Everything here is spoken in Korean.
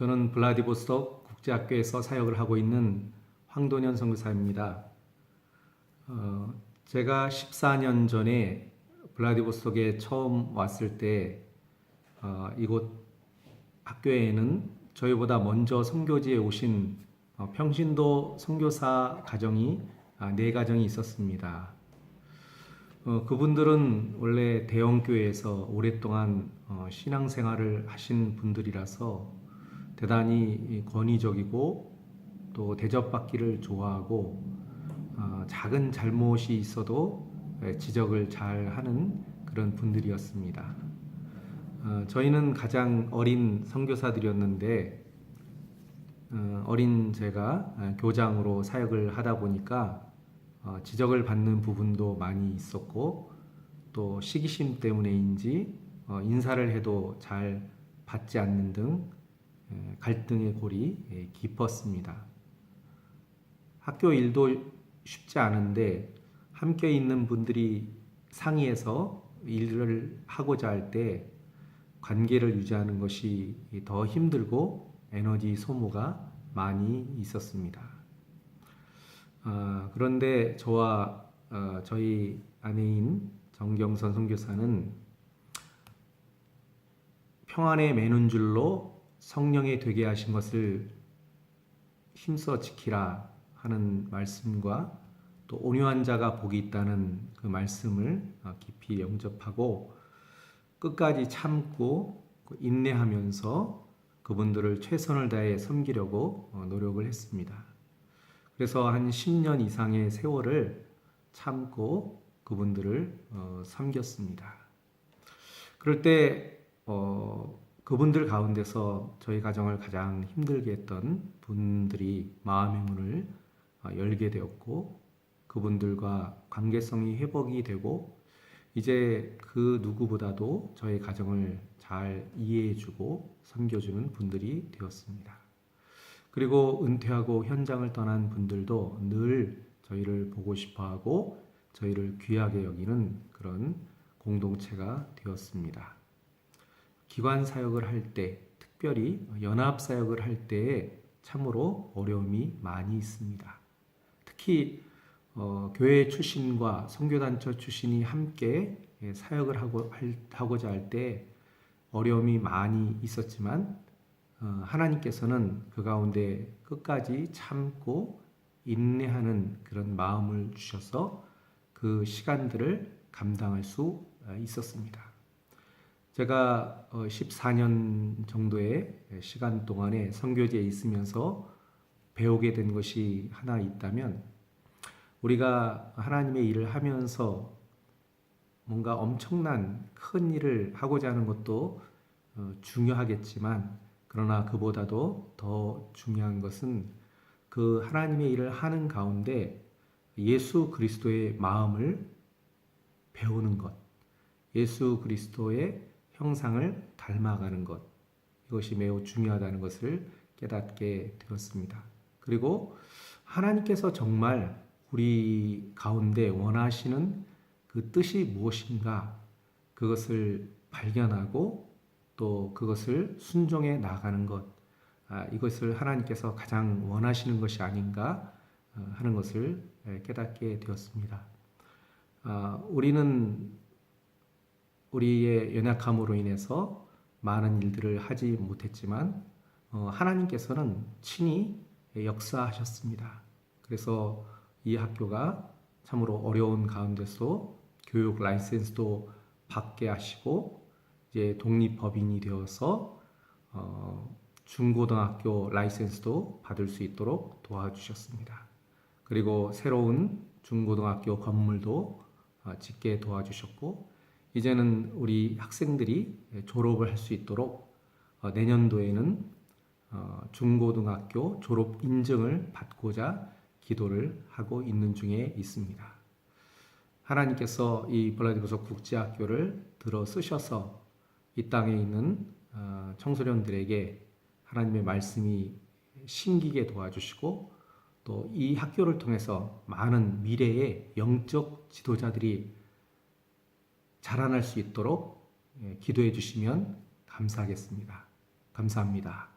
저는 블라디보스톡 국제학교에서 사역을 하고 있는 황돈현 선교사입니다. 어, 제가 14년 전에 블라디보스톡에 처음 왔을 때 어, 이곳 학교에는 저희보다 먼저 선교지에 오신 어, 평신도 선교사 가정이 아, 네 가정이 있었습니다. 어, 그분들은 원래 대형 교회에서 오랫동안 어, 신앙생활을 하신 분들이라서 대단히 권위적이고 또 대접받기를 좋아하고 어, 작은 잘못이 있어도 예, 지적을 잘 하는 그런 분들이었습니다. 어, 저희는 가장 어린 선교사들이었는데 어, 어린 제가 아, 교장으로 사역을 하다 보니까 어, 지적을 받는 부분도 많이 있었고 또 시기심 때문에인지 어, 인사를 해도 잘 받지 않는 등 에, 갈등의 골이 예, 깊었습니다. 학교 일도 쉽지 않은데 함께 있는 분들이 상의해서 일을 하고자 할 때 관계를 유지하는 것이 더 힘들고 에너지 소모가 많이 있었습니다. 아, 그런데 저와 어, 저희 아내인 정경선 선교사는 평안에 매는 줄로 성령에 되게 하신 것을 힘써 지키라 하는 말씀과 또 온유한 자가 복이 있다는 그 말씀을 어, 깊이 영접하고 끝까지 참고 그 인내하면서 그분들을 최선을 다해 섬기려고 어, 노력을 했습니다. 그래서 한 10년 이상의 세월을 참고 그분들을 어, 섬겼습니다. 그럴 때 어, 그분들 가운데서 저희 가정을 가장 힘들게 했던 분들이 마음의 문을 어, 열게 되었고 그분들과 관계성이 회복이 되고 이제 그 누구보다도 저희 가정을 잘 이해해주고 섬겨주는 분들이 되었습니다. 그리고 은퇴하고 현장을 떠난 분들도 늘 저희를 보고 싶어 하고 저희를 귀하게 여기는 그런 공동체가 되었습니다. 기관 사역을 할 때, 특별히 연합 사역을 할 때에 참으로 어려움이 많이 있습니다. 특히 어, 교회 출신과 선교단체 출신이 함께 예, 사역을 하고, 할, 하고자 할 때 어려움이 많이 있었지만 어, 하나님께서는 그 가운데 끝까지 참고 인내하는 그런 마음을 주셔서 그 시간들을 감당할 수 어, 있었습니다. 제가 14년 정도의 시간 동안에 선교지에 있으면서 배우게 된 것이 하나 있다면 우리가 하나님의 일을 하면서 뭔가 엄청난 큰 일을 하고자 하는 것도 어, 중요하겠지만 그러나 그보다도 더 중요한 것은 그 하나님의 일을 하는 가운데 예수 그리스도의 마음을 배우는 것, 예수 그리스도의 형상을 닮아가는 것, 이것이 매우 중요하다는 것을 깨닫게 되었습니다. 그리고 하나님께서 정말 우리 가운데 원하시는 그 뜻이 무엇인가, 그것을 발견하고 또 그것을 순종해 나가는 것, 아, 이것을 하나님께서 가장 원하시는 것이 아닌가 어, 하는 것을 깨닫게 되었습니다. 아, 우리는 우리의 연약함으로 인해서 많은 일들을 하지 못했지만 어, 하나님께서는 친히 역사하셨습니다. 그래서 이 학교가 참으로 어려운 가운데서 교육 라이센스도 받게 하시고 이제 독립법인이 되어서 어, 중고등학교 라이센스도 받을 수 있도록 도와주셨습니다. 그리고 새로운 중고등학교 건물도 어, 짓게 도와주셨고 이제는 우리 학생들이 졸업을 할 수 있도록 어, 내년도에는 어, 중고등학교 졸업 인증을 받고자 기도를 하고 있는 중에 있습니다. 하나님께서 이 블라디보서 국제학교를 들어 쓰셔서 이 땅에 있는 어, 청소년들에게 하나님의 말씀이 심기게 도와주시고 또 이 학교를 통해서 많은 미래의 영적 지도자들이 자라날 수 있도록 예, 기도해 주시면 감사하겠습니다. 감사합니다.